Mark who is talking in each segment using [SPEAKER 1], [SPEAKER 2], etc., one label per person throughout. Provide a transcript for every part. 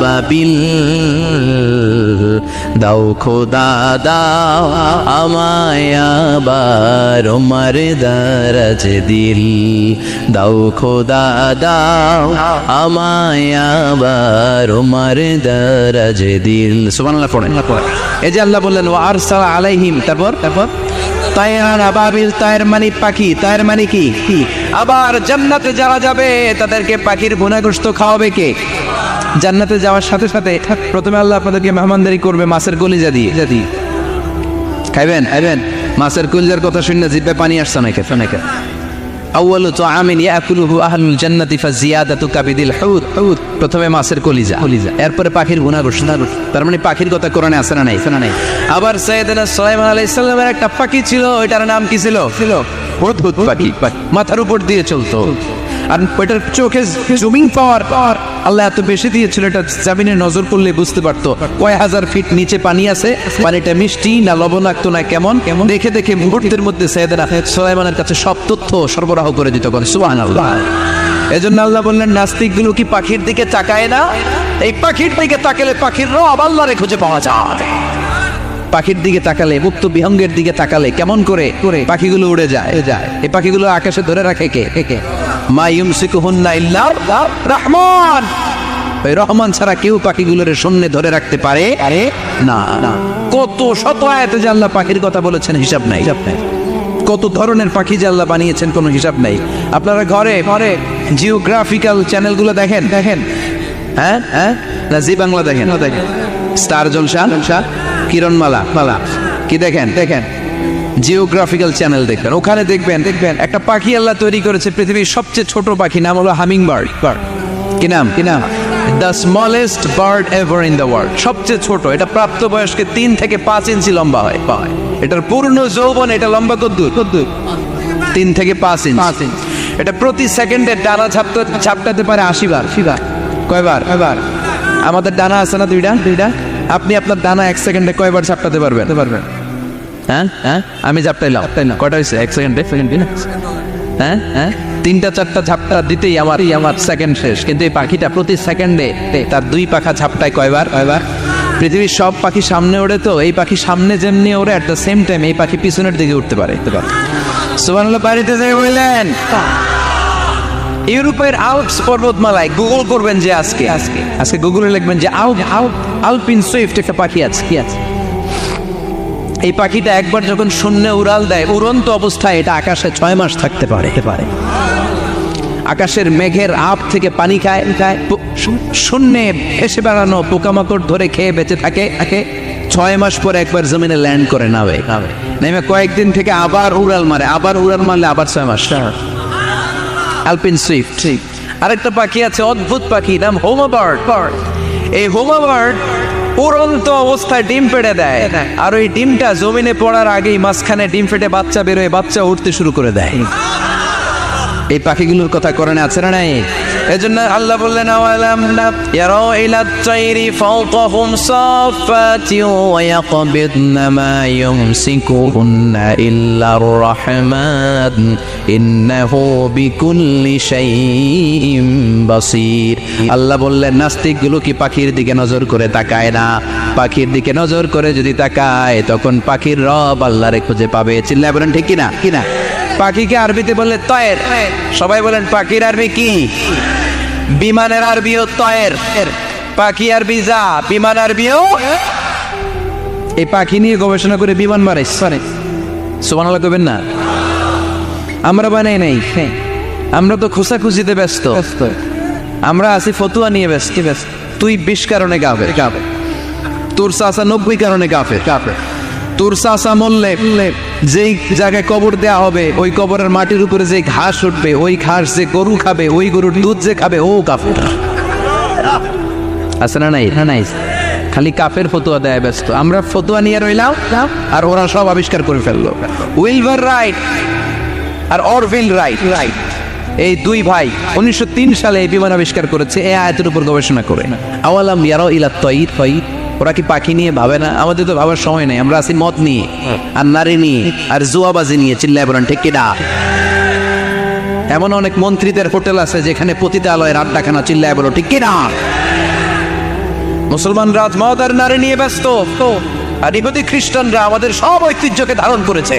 [SPEAKER 1] বাবিল। দাও খোদা দাও আমায় আবার উমার দারাজ দিল দাও খোদা দাও আমায় আবার উমার দারাজ দিল সুবহানাল্লাহ পড়েন। এই যে আল্লাহ বললেন ও আরসালা আলাইহিম। তারপর? তারপর? মানে পাখি মানে কি? আবার জান্নাতে যাবে, তাদেরকে পাখির খাওয়াবে কে? জান্নাতে যাওয়ার সাথে সাথে প্রথমে আল্লাহ আপনাদেরকে মেহমানদারি করবে মাছের কলিজা খাইবেন? মাছের কলিজার কথা শুনে জিব্বে পানি আসছে অনেকে খেতে আউয়ালু তুআমিন ইয়াকুলুহু আহলুল জান্নাতি ফাজিয়াদাতু কাবিদিল হুদ হুদ। প্রথমে মাছের কলিজা কলিজা। এরপরে পাখির গুণাগুণ তার মানে পাখির কথা কোরআনে আছে না নাই? নাই? আবার সাইয়েদনা সুলাইমান আলাইহিস সালামের একটা পাখি ছিল ওইটার নাম কি ছিল? ছিল হুদহুদ পাখি। মাথার উপর দিয়ে চলতো। আর ওইটার চোখে জুমিং পাওয়ার আল্লাহ এত বেশি দিয়েছিল, এটা জামিনে নজর করলে বুঝতে পারতো। কয় হাজার ফিট নিচে পানি আছে, পানিটা মিষ্টি না লবণাক্ত না কেমন? কেমন? দেখে দেখে মুহূর্তের মধ্যে সৈয়দনা সুলাইমানের কাছে সব তথ্য সরবরাহ করে দিত। করে সুবহানাল্লাহ। এজন্য আল্লাহ বললেন, নাস্তিকগুলো কি পাখির দিকে তাকায় না? এই পাখির দিকে তাকালে পাখির রব আল্লাহরে খুঁজে পাওয়া যায় পাখির দিকে তাকালে মুক্ত বিহঙ্গের দিকে তাকালে কেমন করে করে পাখিগুলো উড়ে যায়? যায়। এই পাখিগুলো আকাশে ধরে রাখে কে? কে কে? মা ইউমসিকুহুন্না ইল্লা রহমান। ওই রহমান ছাড়া কেউ পাখিগুলোর শূন্যে ধরে রাখতে পারে? আরে না না। কত শত আয়াতে যে আল্লাহ পাখির কথা বলেছেন হিসাব নাই। হিসাব নাই। কত ধরনের পাখি যে আল্লাহ বানিয়েছেন কোনো হিসাব নাই। আপনারা ঘরে ঘরে জিওগ্রাফিক্যাল চ্যানেলগুলো দেখেন? দেখেন। হ্যাঁ হ্যাঁ? না জি বাংলা দেখেন। দেখেন। স্টার জলসা? জলসা? কিরণমালা মালা। কি দেখেন? দেখেন। জিওগ্রাফিক্যাল চ্যানেল দেখবেন। ওখানে দেখবেন দেখবেন একটা পাখি আল্লাহ তৈরি করেছে পৃথিবীর সবচেয়ে ছোট পাখি নাম হলো হামিং বার্ড বার্ড কি নাম? কি নাম? The smallest bird ever in the world সবচেয়ে ছোট। এটা প্রাপ্তবয়স্কে তিন থেকে পাঁচ ইঞ্চি লম্বা হয়। পায় এটার পূর্ণ যৌবন এটা লম্বা কদ্দুর। কদ্দুর। তিন থেকে পাঁচ ইঞ্চ। পাঁচ ইঞ্চ। এটা প্রতি সেকেন্ডে ডানা ঝাপতে ঝাপটাতে পারে আশি বার। বার। কয়বার? কয়বার? আমাদের ডানা আছে না দুইটা? দুইটা? আপনি আপনার ডানা এক সেকেন্ডে কয়বার ঝাপটাতে পারবেন? পারবেন। হ্যাঁ? হ্যাঁ? আমি ঝাপটাইলাম কয়টা হয়েছে? এক সেকেন্ডে সেকেন্ডে হ্যাঁ? হ্যাঁ? তিনটা চারটা ঝাপটা দিতেই আমার আমার সেকেন্ড শেষ। কিন্তু এই পাখিটা প্রতি সেকেন্ডে তার দুই পাখা ঝাপটায় কয়বার? কয়বার? পৃথিবীর সব পাখি সামনে ওড়ে তো এই পাখি সামনে যেমনি ওড়ে অ্যাট দ্য সেম টাইম এই পাখি পিছনের দিকে উঠতে পারে। সুবহানাল্লাহ বাড়িতে যাই বললেন। ইউরোপের আল্পস পর্বতমালায় গুগল করবেন যে আজকে আজকে আজকে গুগলে লিখবেন যে আউট আউট আলপিন সুইফট একটা পাখি আছে। কি আছে? এই পাখিটা একবার যখন শূন্য উড়াল দেয় উড়ন্ত অবস্থায় এটা আকাশে ছয় মাস থাকতে পারে। পারে। আকাশের মেঘের আপ থেকে পানি খায় খায় শূন্যে এসে বেড়ানো পোকামাকড় ধরে খেয়ে বেঁচে থাকে থাকে। ছয় মাস পরে একবার জমিনে ল্যান্ড করে নাবে নেমে। কয়েকদিন থেকে আবার উড়াল মারে আবার উড়াল মারলে আবার ছয় মাস। অ্যালপিন সুইফট ঠিক আরেকটা পাখি আছে, অদ্ভুত পাখি, নাম হোমা বার্ড বার্ড এই হোমাবার্ড উড়ন্ত অবস্থায় ডিম পেড়ে দেয়। আর ওই ডিমটা জমিনে পড়ার আগেই মাঝখানে ডিম ফেটে বাচ্চা বেরোয়, বাচ্চা উঠতে শুরু করে দেয়। এই পাখিগুলোর কথা কোরআনে আছে না নাই? এজন্য আল্লাহ বললেন, আওয়ালাম ইয়ারাও ইলা তাইরি ফাওকাহুম সাফাতি ওয়া ইয়াকবিদনা মা ইউমসিকুহুন্না ইল্লার রাহমান। ইন্নাহু বিকুল্লি শাইইন বাসীর। আল্লাহ বললেন, নাস্তিকগুলো কি পাখির দিকে নজর করে তাকায় না? পাখির দিকে নজর করে যদি তাকায়, তখন পাখির রব আল্লাহরে খুঁজে পাবে। চিল্লায় বলেন, ঠিক কিনা? কিনা? পাখিকে আরবিতে বললে তয়ের। সবাই বলেন পাখির আরবি কি? বিমানের আরবিও তয়ের। পাখি আরবি যা বিমান আরবিও? এই পাখি নিয়ে গবেষণা করে বিমান বানাই সরে সোমান করবেন না। আমরা বানাই নাই। আমরা তো খোঁচাখুচিতে ব্যস্ত। আমরা আছি ফতুয়া নিয়ে ব্যস্ত। ব্যস্ত। তুই বিশ কারণে গাবে গাবে তোর চাষা নব্বই কারণে গাফে গাফে তোর চাষা মরলে যেই জায়গায় কবর দেয়া হবে ওই কবরের মাটির উপরে যে ঘাস উঠবে ওই ঘাস যে গরু খাবে ওই গরুর দুধ যে খাবে ও কাফের। আছে না নাই? না নাই। খালি কাফের ফতুয়া দেয় ব্যস্ত। আমরা ফতুয়া নিয়ে রইলাম আর ওরা সব আবিষ্কার করে ফেলল। উইলভার রাইট আর অরভিল রাইট। রাইট
[SPEAKER 2] এই দুই ভাই উনিশশো তিন সালে এই বিমান আবিষ্কার করেছে এই আয়াতের উপর গবেষণা করে। আওয়ালাম ইয়ারো ইলা তয়ির তয়ির। ওরা কি পাখি নিয়ে ভাবে না? আমাদের তো ভাবার সময় নেই। আমরা আছি মদ নিয়ে আর নারী নিয়ে আর জুয়াবাজি নিয়ে চিল্লায় বলেন ঠিক কিনা? এমন অনেক মন্ত্রীদের হোটেল আছে যেখানে পতিতালয়ের আড্ডাখানা চিল্লায় বলো ঠিক কিনা? মুসলমান রাজ মদ আর নারী নিয়ে ব্যস্ত আর ইহুদি খ্রিস্টানরা আমাদের সব ঐতিহ্যকে ধারণ করেছে।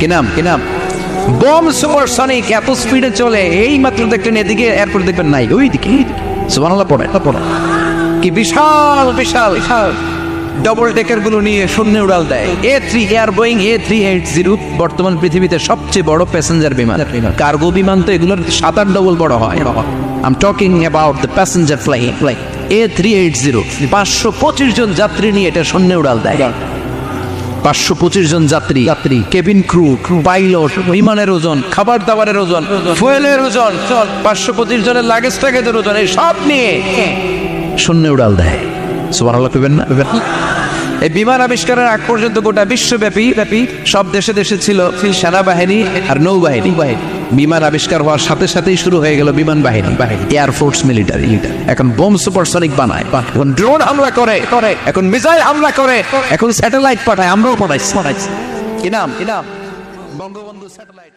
[SPEAKER 2] কি নাম? কি নাম? বোম সুপারসনিক, এত স্পিডে চলে, এই মাত্র দেখলেন এদিকে এয়ারপোর্ট দেখবেন নাই ওই দিকে সুবহানাল্লাহ পড়ে পড়ে কি বিশাল বিশাল বিশাল। ডবল ডেকারগুলো নিয়ে শূন্যে উড়াল দেয়। A three air Boeing A three eight zero বর্তমান পৃথিবীতে সবচেয়ে বড় প্যাসেঞ্জার বিমান। কার্গো বিমান তো এগুলোর সাত আট ডবল বড় হয়। I'm talking about the passenger fly fly A three eight zero পাঁচশো পঁচিশ জন যাত্রী নিয়ে এটা শূন্যে উড়াল দেয়। পাঁচশো পঁচিশ জন যাত্রী। যাত্রী। কেবিন ক্রু পাইলট বিমানের ওজন খাবার দাবারের ওজন ফুয়েলের ওজন পাঁচশো পঁচিশ জনের লাগেজ ট্যাগেজের ওজন এই সব নিয়ে। শূন্য উড়াল দেয়। সুবাহ আল্লাহ না? এই বিমান আবিষ্কারের আগ পর্যন্ত গোটা বিশ্বব্যাপী, ব্যাপী সব দেশে দেশে ছিল সেনাবাহিনী আর নৌবাহিনী। বিমান আবিষ্কার হওয়ার সাথে সাথেই শুরু হয়ে গেল বিমান বাহিনী। বাহিনী এয়ারফোর্স মিলিটারি এখন বোম সুপারসনিক বানায়। এখন ড্রোন হামলা করে। এখন মিসাইল হামলা করে। এখন স্যাটেলাইট পাঠায়। আমরাও পাঠাইছি। কি নাম? কি নাম? বঙ্গবন্ধু স্যাটেলাইট।